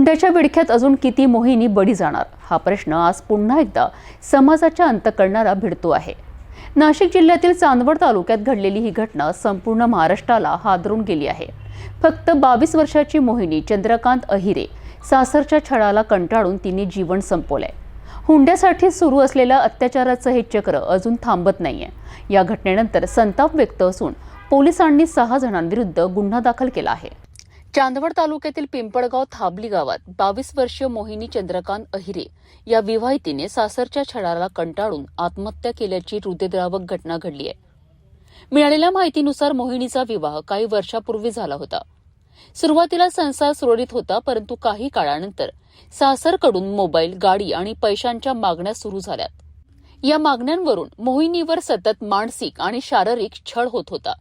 हुंड्याच्या विडख्यात अजून किती मोहिनी बळी जाणार? हा प्रश्न आज पुन्हा एकदा समाजाच्या अंतकरणाला भिडतो आहे. नाशिक जिल्ह्यातील चांदवड तालुक्यात घडलेली ही घटना संपूर्ण महाराष्ट्राला हादरून गेली आहे. फक्त बावीस वर्षाची मोहिनी चंद्रकांत अहिरे सासरच्या छळाला कंटाळून तिने जीवन संपवलंय. हुंड्यासाठी सुरू असलेल्या अत्याचाराचं हे चक्र अजून थांबत नाहीये. या घटनेनंतर संताप व्यक्त असून पोलिसांनी सहा जणांविरुद्ध गुन्हा दाखल केला आहे. चांदवड तालुक्यातील पिंपळगाव थाबली गावात बावीस वर्षीय मोहिनी चंद्रकांत अहिरे या विवाहितीने सासरच्या छळाला कंटाळून आत्महत्या केल्याची हृदयद्रावक घटना घडली आहे. मिळालेल्या माहितीनुसार मोहिनीचा विवाह काही वर्षापूर्वी झाला होता. सुरुवातीला संसार सुरळीत होता परंतु काही काळानंतर सासरकडून मोबाईल गाडी आणि पैशांच्या मागण्या सुरू झाल्यात. या मागण्यांवरून मोहिनीवर सतत मानसिक आणि शारीरिक छळ होत होता.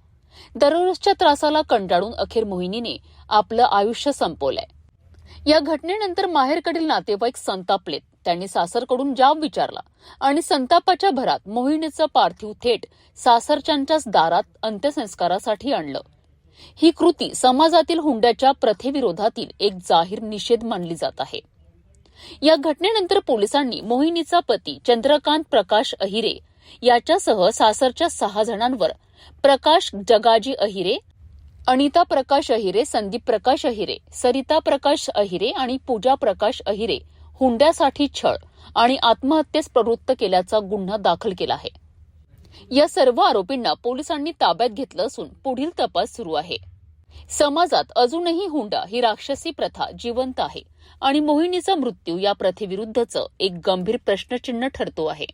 दररोजच्या त्रासाला कंटाळून अखेर मोहिनीने आपलं आयुष्य संपवलंय. या घटनेनंतर माहेरकडील नातेवाईक संतापलेत त्यांनी सासरकडून जाब विचारला आणि संतापाच्या भरात मोहिनीचं पार्थिव थेट सासरच्यांच्याच दारात अंत्यसंस्कारासाठी आणलं. ही कृती समाजातील हुंड्याच्या प्रथेविरोधातील एक जाहीर निषेध मानली जात आहे. या घटनेनंतर पोलिसांनी मोहिनीचा पती चंद्रकांत प्रकाश अहिरे याच्यासह सासरच्या सहा जणांवर प्रकाश जगाजी अहिरे अनिता प्रकाश अहिरे संदीप प्रकाश अहिरे सरिता प्रकाश अहिरे आणि पूजा प्रकाश अहिरे हुंड्यासाठी छळ आणि आत्महत्येस प्रवृत्त केल्याचा गुन्हा दाखल केला आहे. या सर्व आरोपींना पोलिसांनी ताब्यात घेतलं असून पुढील तपास सुरू आहे. समाजात अजूनही हुंडा ही राक्षसी प्रथा जिवंत आहे आणि मोहिनीचा मृत्यू या प्रथेविरुद्धचं एक गंभीर प्रश्नचिन्ह ठरतो आहे.